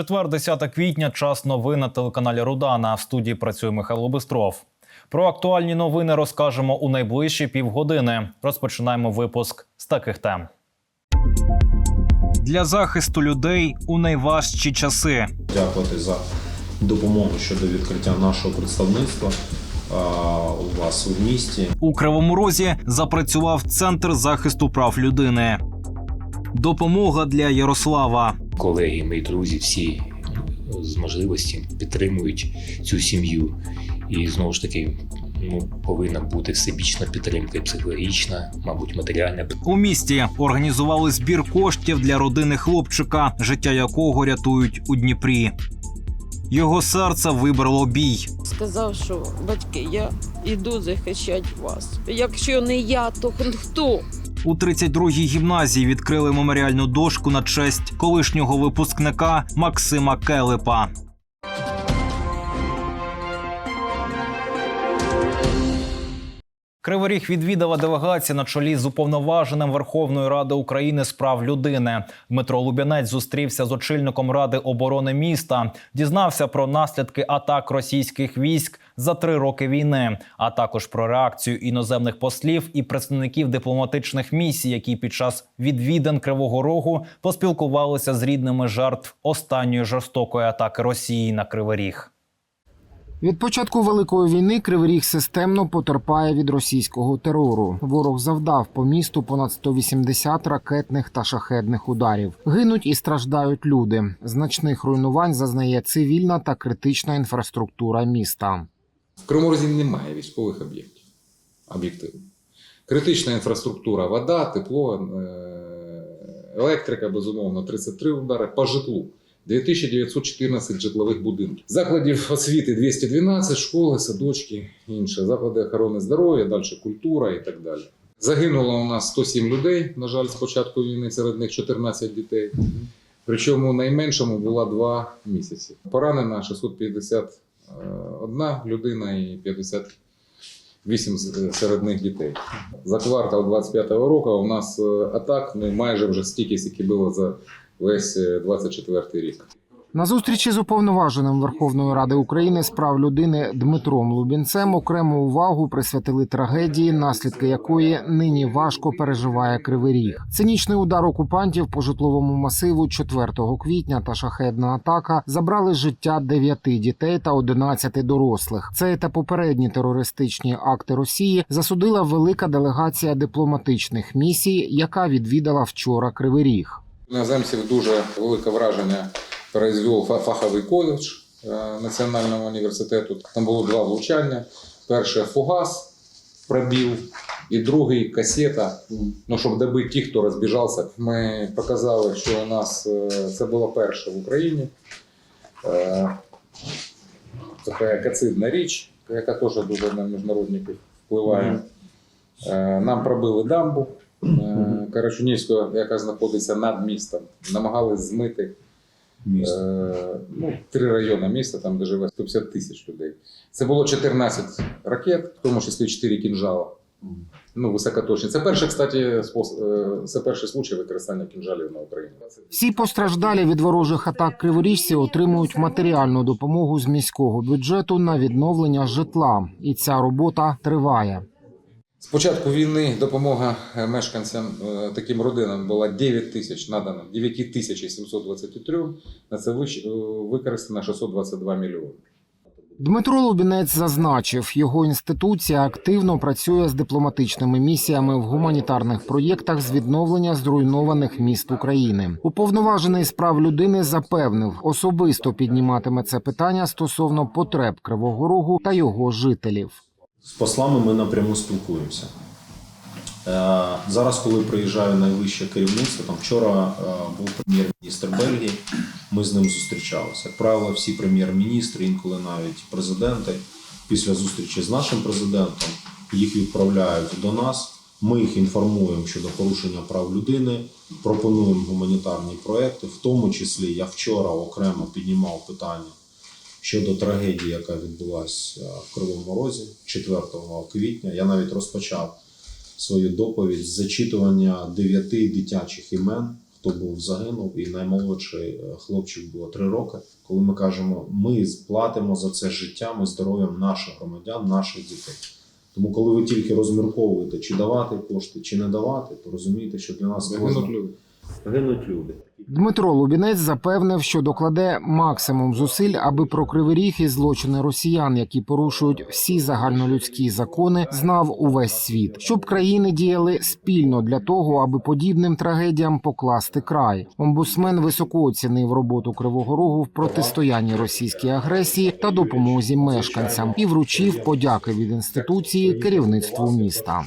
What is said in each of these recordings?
Четвер, 10 квітня, час новин на телеканалі Рудана. В студії працює Михайло Бистров. Про актуальні новини розкажемо у найближчі півгодини. Розпочинаємо випуск з таких тем. Для захисту людей у найважчі часи. дякувати за допомогу щодо відкриття нашого представництва у вас у місті. У Кривому Розі запрацював центр захисту прав людини. Допомога для Ярослава. Колеги, мої друзі, всі з можливості підтримують цю сім'ю. І знову ж таки, ну, повинна бути всебічна підтримка, і психологічна, мабуть, матеріальна. У місті організували збір коштів для родини хлопчика, життя якого рятують у Дніпрі. Його серце вибрало бій. сказав, що батьки, я іду захищати вас. Якщо не я, то хто? У 32-й гімназії відкрили меморіальну дошку на честь колишнього випускника Максима Келепа. Кривий Ріг відвідала делегація на чолі з уповноваженим Верховної Ради України з прав людини. Дмитро Лубянець зустрівся з очільником Ради оборони міста, дізнався про наслідки атак російських військ за три роки війни, а також про реакцію іноземних послів і представників дипломатичних місій, які під час відвідин Кривого Рогу поспілкувалися з рідними жертв останньої жорстокої атаки Росії на Кривий Ріг. Від початку великої війни Кривий Ріг системно потерпає від російського терору. Ворог завдав по місту понад 180 ракетних та шахедних ударів. Гинуть і страждають люди. Значних руйнувань зазнає цивільна та критична інфраструктура міста. В Криморозі немає військових об'єктів. Об'єктивно. Критична інфраструктура, вода, тепло, е, електрика, безумовно, 33 удари по житлу. 2914 житлових будинків. Закладів освіти 212, школи, садочки, інше. Заклади охорони здоров'я, далі культура і так далі. Загинуло у нас 107 людей, на жаль, з початку війни, серед них 14 дітей. Причому найменшому було 2 місяці. Поранена 651 людина і 58 з- серед них дітей. За квартал 25-го року у нас е, атак ну, майже вже стільки, скільки було за весь 24-й рік. На зустрічі з уповноваженим Верховної Ради України з прав людини Дмитром Лубінцем окрему увагу присвятили трагедії, наслідки якої нині важко переживає Кривий Ріг. Цинічний удар окупантів по житловому масиву 4 квітня та шахедна атака забрали життя 9 дітей та 11 дорослих. Цей та попередні терористичні акти Росії засудила велика делегація дипломатичних місій, яка відвідала вчора Кривий Ріг. Іноземців дуже велике враження произвів фа- фаховий коледж е, Національного університету. Там було два влучання. Перше фугас пробив, і другий касета. Ну, щоб добити тих, хто розбіжався. Ми показали, що у нас е, це було перше в Україні. Е, Така екоцидна річ, яка теж дуже на міжнародників впливає. Нам пробили дамбу. Карачунівського, яка знаходиться над містом, намагались змити Місто. е, ну, три райони міста, там де живе 150 тисяч людей. Це було 14 ракет, в тому числі 4 кінжала. Ну, високоточні. Це перший, кстати, спос... е, це перший случай використання кінжалів на Україні. Всі постраждалі від ворожих атак криворіжці отримують матеріальну допомогу з міського бюджету на відновлення житла, і ця робота триває. Початку війни допомога е, мешканцям е, таким родинам була 9 тисяч надано, 9 тисяч 723, на це е, використано 622 мільйони. Дмитро Лубінець зазначив, його інституція активно працює з дипломатичними місіями в гуманітарних проєктах з відновлення зруйнованих міст України. Уповноважений з прав людини запевнив, особисто підніматиме це питання стосовно потреб Кривого Рогу та його жителів. З послами ми напряму спілкуємося. Е, Зараз, коли приїжджає найвище керівництво, там вчора е, був прем'єр-міністр Бельгії, ми з ним зустрічалися. Як правило, всі прем'єр-міністри, інколи навіть президенти, після зустрічі з нашим президентом їх відправляють до нас. Ми їх інформуємо щодо порушення прав людини, пропонуємо гуманітарні проекти. В тому числі я вчора окремо піднімав питання щодо трагедії, яка відбулася в Кривому Розі 4 квітня. Я навіть розпочав свою доповідь з зачитування дев'яти дитячих імен, хто був загинув, і наймолодший е, хлопчик було 3 роки. Коли ми кажемо, ми платимо за це життям і здоров'ям наших громадян, наших дітей. Тому, коли ви тільки розмірковуєте, чи давати кошти, чи не давати, то розумієте, що для нас Гинуть люди. гинуть люди. Дмитро Лубінець запевнив, що докладе максимум зусиль, аби про кривий ріг і злочини росіян, які порушують всі загальнолюдські закони, знав увесь світ, щоб країни діяли спільно для того, аби подібним трагедіям покласти край. Омбудсмен високо оцінив роботу Кривого Рогу в протистоянні російській агресії та допомозі мешканцям і вручив подяки від інституції керівництву міста.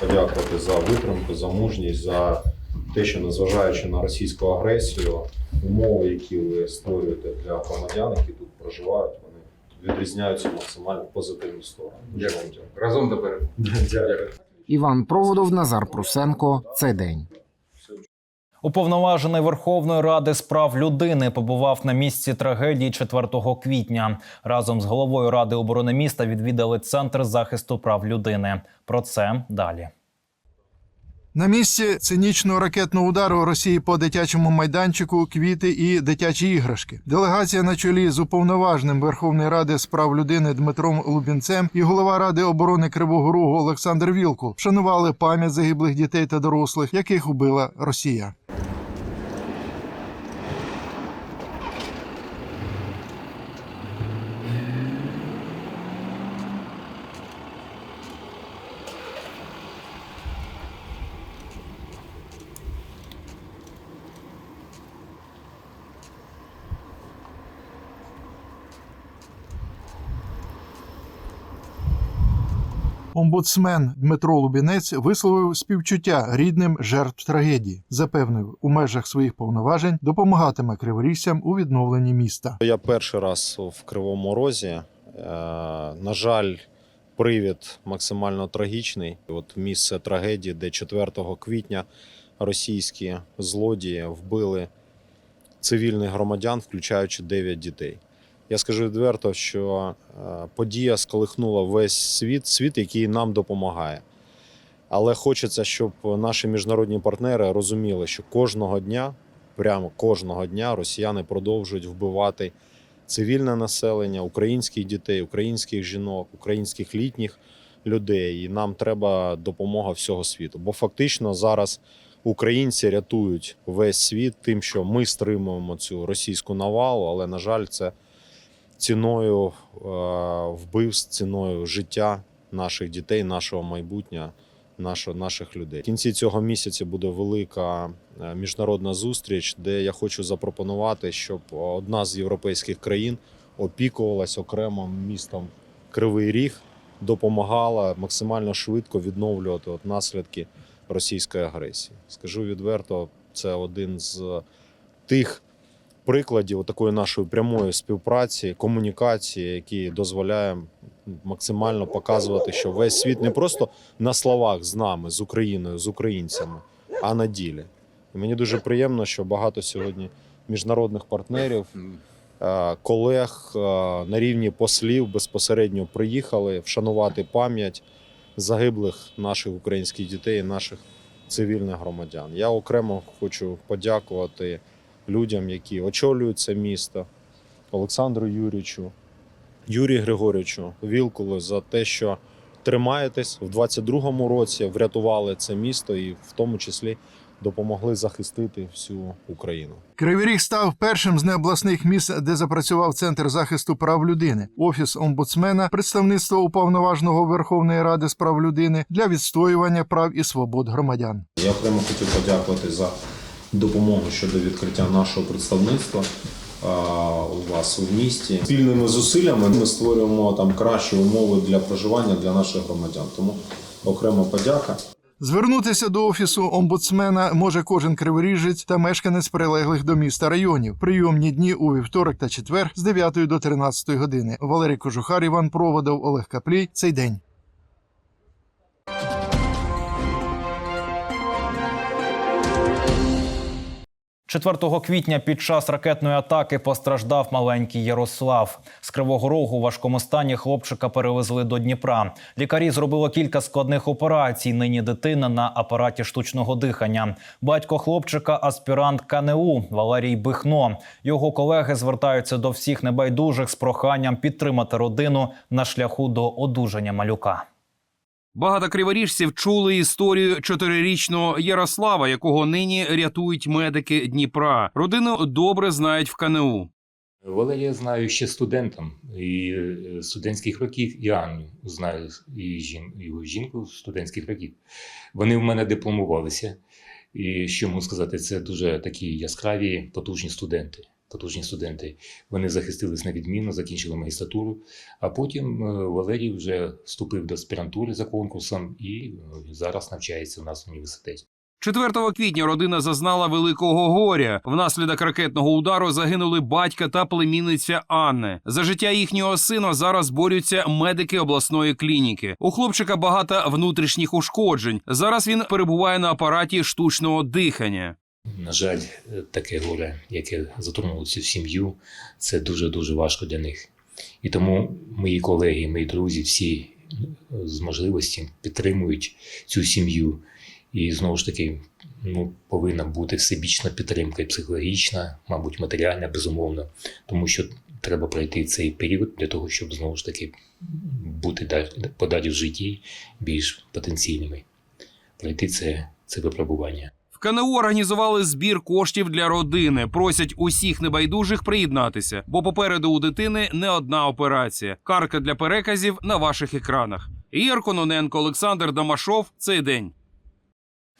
подякувати за витримку, за мужність, за те, що незважаючи на російську агресію, умови, які ви створюєте для громадян, які тут проживають, вони відрізняються максимально в позитивну сторону. Дякую. Разом до перемоги. Дякую. Іван Проводов, Назар Прусенко. Цей день. Уповноважений Верховної Ради з прав людини побував на місці трагедії 4 квітня. Разом з головою Ради оборони міста відвідали центр захисту прав людини. Про це далі. На місці цинічного ракетного удару Росії по дитячому майданчику, квіти і дитячі іграшки. Делегація на чолі з уповноваженим Верховної Ради з прав людини Дмитром Лубінцем і голова Ради оборони Кривого Рогу Олександр Вілкул вшанували пам'ять загиблих дітей та дорослих, яких убила Росія. Омбудсмен Дмитро Лубінець висловив співчуття рідним жертв трагедії, запевнив у межах своїх повноважень допомагатиме криворіжцям у відновленні міста. Я перший раз в Кривому Розі. Е, На жаль, привід максимально трагічний. От місце трагедії, де 4 квітня російські злодії вбили цивільних громадян, включаючи 9 дітей. Я скажу відверто, що е, подія сколихнула весь світ, світ, який нам допомагає. Але хочеться, щоб наші міжнародні партнери розуміли, що кожного дня, прямо кожного дня, росіяни продовжують вбивати цивільне населення, українських дітей, українських жінок, українських літніх людей. І нам треба допомога всього світу. Бо фактично зараз українці рятують весь світ тим, що ми стримуємо цю російську навалу, але на жаль, це ціною е, вбивств, ціною життя наших дітей, нашого майбутнього, наших людей. В кінці цього місяця буде велика е, міжнародна зустріч, де я хочу запропонувати, щоб одна з європейських країн опікувалась окремо містом Кривий Ріг, допомагала максимально швидко відновлювати от наслідки російської агресії. Скажу відверто, це один з тих прикладів такої нашої прямої співпраці, комунікації, які дозволяє максимально показувати, що весь світ не просто на словах з нами, з Україною, з українцями, а на ділі. І мені дуже приємно, що багато сьогодні міжнародних партнерів, е, колег е, на рівні послів безпосередньо приїхали вшанувати пам'ять загиблих наших українських дітей, наших цивільних громадян. Я окремо хочу подякувати людям, які очолюють це місто, Олександру Юрійовичу, Юрію Григорьовичу, Вілкулу за те, що тримаєтесь в 22-му році, врятували це місто і в тому числі допомогли захистити всю Україну. Кривий Ріг став першим з необласних міст, де запрацював центр захисту прав людини, офіс омбудсмена, представництво уповноваженого Верховної Ради з прав людини для відстоювання прав і свобод громадян. Я окремо хотів подякувати за допомогу щодо відкриття нашого представництва у вас у місті. Спільними зусиллями ми створюємо там кращі умови для проживання для наших громадян. Тому окрема подяка. Звернутися до офісу омбудсмена може кожен криворіжець та мешканець прилеглих до міста районів. Прийомні дні у вівторок та четвер з 9 до 13 години. Валерій Кожухар, Іван Проводов, Олег Каплій. Цей день. 4 квітня під час ракетної атаки постраждав маленький Ярослав. З Кривого Рогу у важкому стані хлопчика перевезли до Дніпра. Лікарі зробили кілька складних операцій. Нині дитина на апараті штучного дихання. Батько хлопчика аспірант КНУ Валерій Бихно. Його колеги звертаються до всіх небайдужих з проханням підтримати родину на шляху до одужання малюка. Багато криворіжців чули історію чотирирічного Ярослава, якого нині рятують медики Дніпра. Родину добре знають в КНУ. Валерія знаю ще студентом і е, студентських років, і Анну знаю і жін, його жінку студентських років. Вони в мене дипломувалися. І що можу сказати, це дуже такі яскраві, потужні студенти. Потужні студенти. Вони захистились на відмінно, закінчили магістратуру. А потім е, Валерій вже вступив до аспірантури за конкурсом і е, зараз навчається у нас в університеті. 4 квітня родина зазнала великого горя. Внаслідок ракетного удару загинули батька та племінниця Анни. За життя їхнього сина зараз борються медики обласної клініки. У хлопчика багато внутрішніх ушкоджень. Зараз він перебуває на апараті штучного дихання. На жаль, таке горе, яке затронуло цю сім'ю, це дуже-дуже важко для них. І тому мої колеги, мої друзі, всі е, з можливості підтримують цю сім'ю. І знову ж таки, ну, повинна бути всебічна підтримка і психологічна, мабуть, матеріальна, безумовно, тому що треба пройти цей період для того, щоб знову ж таки бути подалі в житті більш потенційними. Пройти це, це випробування. В КНУ організували збір коштів для родини. Просять усіх небайдужих приєднатися, бо попереду у дитини не одна операція. Карка для переказів на ваших екранах. Ігор Кононенко, Олександр Домашов. Цей день.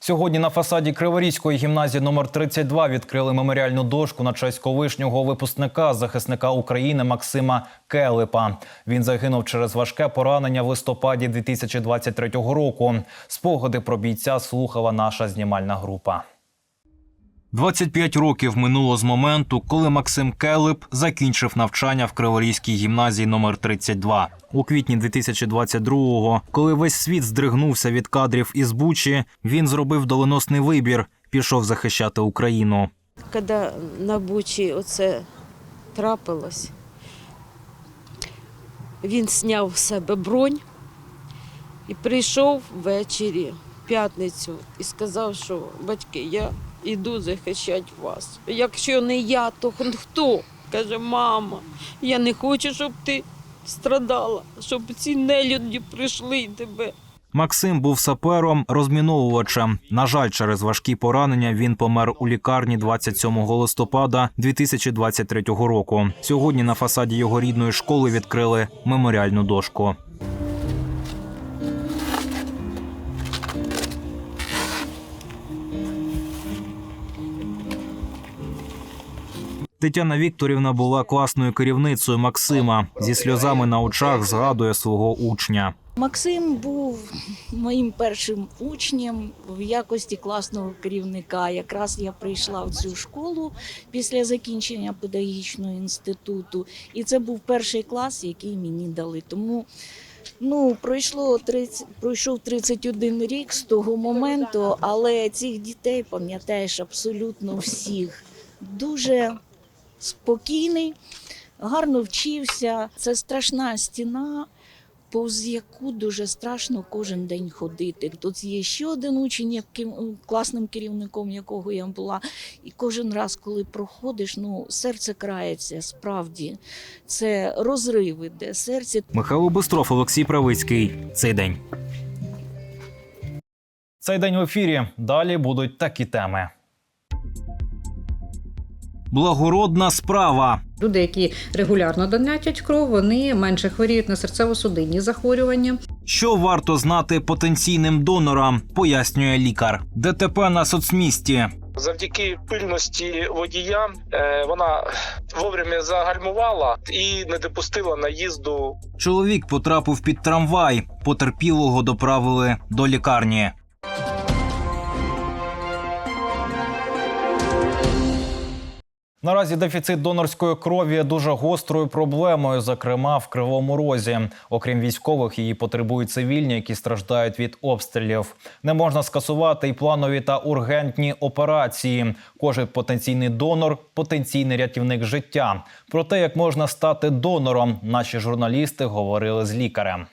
Сьогодні на фасаді Криворізької гімназії номер 32 відкрили меморіальну дошку на честь колишнього випускника захисника України Максима Келипа. Він загинув через важке поранення в листопаді 2023 року. Спогади про бійця слухала наша знімальна група. 25 років минуло з моменту, коли Максим Келип закінчив навчання в Криворізькій гімназії номер 32. У квітні 2022-го, коли весь світ здригнувся від кадрів із Бучі, він зробив доленосний вибір, пішов захищати Україну. Коли на Бучі оце трапилось, він зняв з себе бронь і прийшов ввечері в п'ятницю і сказав, що батьки, я йду захищати вас. Якщо не я, то хто? Каже, мама, я не хочу, щоб ти страдала, щоб ці нелюді прийшли тебе. Максим був сапером, розміновувачем. На жаль, через важкі поранення він помер у лікарні 27 листопада 2023 року. Сьогодні на фасаді його рідної школи відкрили меморіальну дошку. Тетяна Вікторівна була класною керівницею Максима. Зі сльозами на очах згадує свого учня. Максим був моїм першим учнем в якості класного керівника. Якраз я прийшла в цю школу після закінчення педагогічного інституту, і це був перший клас, який мені дали. Тому ну, пройшло 30, пройшов 31 рік з того моменту, але цих дітей пам'ятаєш абсолютно всіх. Дуже спокійний, гарно вчився. Це страшна стіна повз яку дуже страшно кожен день ходити. Тут є ще один учень, яким класним керівником якого я була. І кожен раз, коли проходиш, ну серце крається справді. Це розрив іде серце. Михайло Бистров, Олексій Правицький. Цей день. Цей день в ефірі. Далі будуть такі теми. Благородна справа. Люди, які регулярно донатять кров, вони менше хворіють на серцево-судинні захворювання. Що варто знати потенційним донорам, пояснює лікар. ДТП на соцмісті. Завдяки пильності водія е, вона вовремя загальмувала і не допустила наїзду Чоловік потрапив під трамвай. Потерпілого доправили до лікарні. Наразі дефіцит донорської крові є дуже гострою проблемою, зокрема в Кривому Розі. Окрім військових, її потребують цивільні, які страждають від обстрілів. Не можна скасувати і планові та ургентні операції. Кожен потенційний донор потенційний рятівник життя. Про те, як можна стати донором, наші журналісти говорили з лікарем.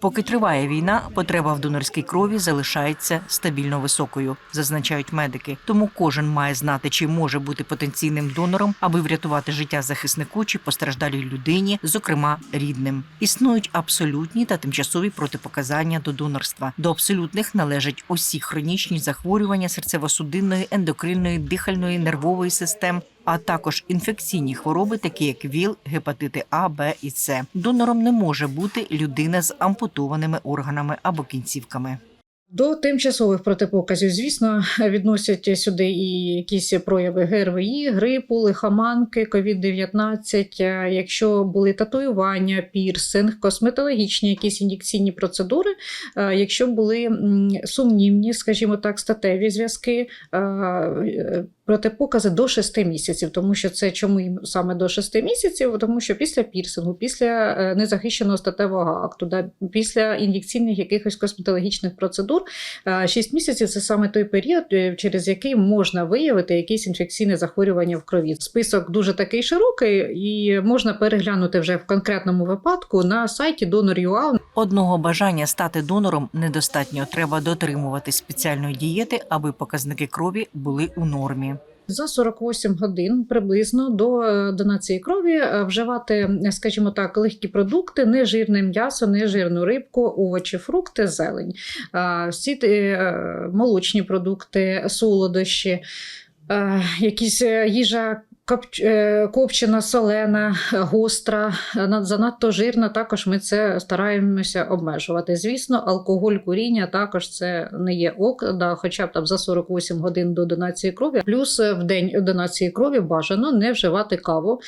Поки триває війна, потреба в донорській крові залишається стабільно високою, зазначають медики. Тому кожен має знати, чи може бути потенційним донором, аби врятувати життя захиснику чи постраждалій людині, зокрема рідним. Існують абсолютні та тимчасові протипоказання до донорства. До абсолютних належать усі хронічні захворювання серцево-судинної, ендокринної, дихальної, нервової систем. А також інфекційні хвороби, такі як ВІЛ, гепатити А, Б і С. Донором не може бути людина з ампутованими органами або кінцівками. До тимчасових протипоказів, звісно, відносять сюди і якісь прояви ГРВІ, грипу, лихоманки, COVID-19, е, якщо були татуювання, пірсинг, косметологічні якісь ін'єкційні процедури, е, якщо були сумнівні, скажімо так, статеві зв'язки, е, е, протипокази до 6 місяців, тому що це чому саме до 6 місяців? Тому що після пірсингу, після е, незахищеного статевого акту, да, після ін'єкційних якихось косметологічних процедур, 6 місяців це саме той період, е, через який можна виявити якесь інфекційне захворювання в крові. Список дуже такий широкий, і можна переглянути вже в конкретному випадку на сайті Donor.ua. Одного бажання стати донором недостатньо. Треба дотримуватись спеціальної дієти, аби показники крові були у нормі. За 48 годин приблизно до е, донації крові е, вживати, е, скажімо так, легкі продукти, нежирне м'ясо, нежирну рибку, овочі, фрукти, зелень, всі молочні продукти, солодощі, якісь їжа. Е, Копчена, солена, гостра, е, над- занадто жирна. Також ми це стараємося обмежувати. Звісно, алкоголь, куріння також це не є ок, да, хоча б там за 48 годин до донації крові. Плюс е, в день донації крові бажано не вживати каву,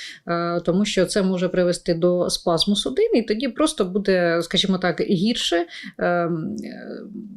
тому що це може привести до спазму судин, і тоді просто буде, скажімо так, гірше е, е,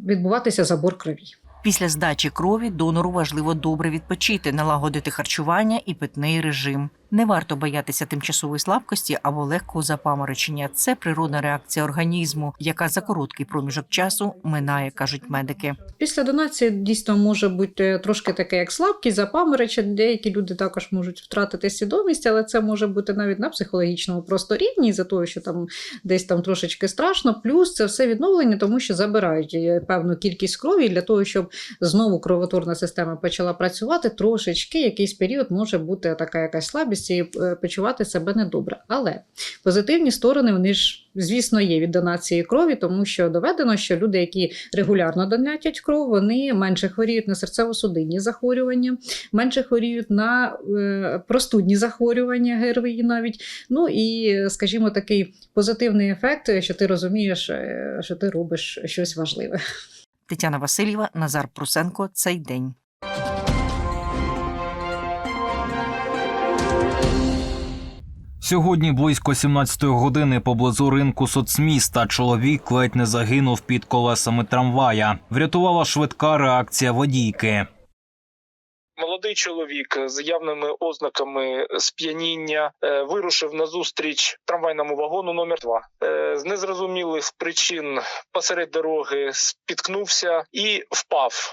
відбуватися забор крові. Після здачі крові донору важливо добре відпочити, налагодити харчування і питний режим. Не варто боятися тимчасової слабкості або легкого запаморочення. Це природна реакція організму, яка за короткий проміжок часу минає, кажуть медики. Після донації дійсно може бути трошки таке, як слабкість, запаморочення. Деякі люди також можуть втратити свідомість, але це може бути навіть на психологічному просто рівні, за того, що там десь там трошечки страшно. Плюс це все відновлення, тому що забирають е, певну кількість крові для того, щоб знову кровотворна система почала працювати. Трошечки якийсь період може бути така якась слабість і е, почувати себе недобре. Але позитивні сторони вони ж, звісно, є від донації крові, тому що доведено, що люди, які регулярно донатять кров, вони менше хворіють на серцево-судинні захворювання, менше хворіють на е, простудні захворювання, ГРВІ навіть. Ну і, скажімо, такий позитивний ефект, що ти розумієш, е, що ти робиш щось важливе. Тетяна Васильєва, Назар Прусенко. Цей день. Сьогодні близько 17-ї години поблизу ринку соцміста чоловік ледь не загинув під колесами трамвая. Врятувала швидка реакція водійки. Молодий чоловік з явними ознаками сп'яніння е, вирушив на зустріч трамвайному вагону номер 2 Е, З незрозумілих причин посеред дороги спіткнувся і впав.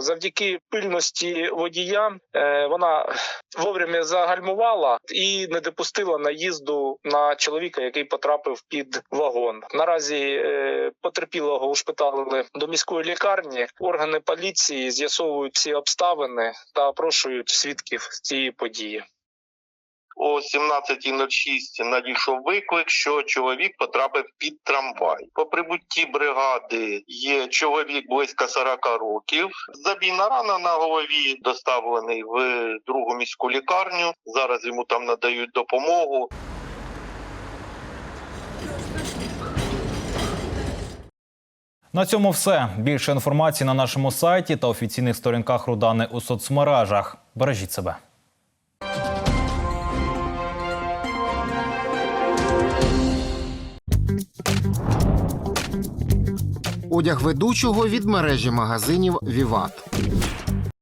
Завдяки пильності водія е, вона вовремя загальмувала і не допустила наїзду на чоловіка, який потрапив під вагон. Наразі е, потерпілого ушпиталили до міської лікарні. Органи поліції з'ясовують всі обставини та опрошують свідків цієї події. О 17.06 надійшов виклик, що чоловік потрапив під трамвай. По прибутті бригади є чоловік близько 40 років. Забійна рана на голові доставлений в другу міську лікарню. Зараз йому там надають допомогу. На цьому все. Більше інформації на нашому сайті та офіційних сторінках Рудани у соцмережах. Бережіть себе. одяг ведучого від мережі магазинів Віват.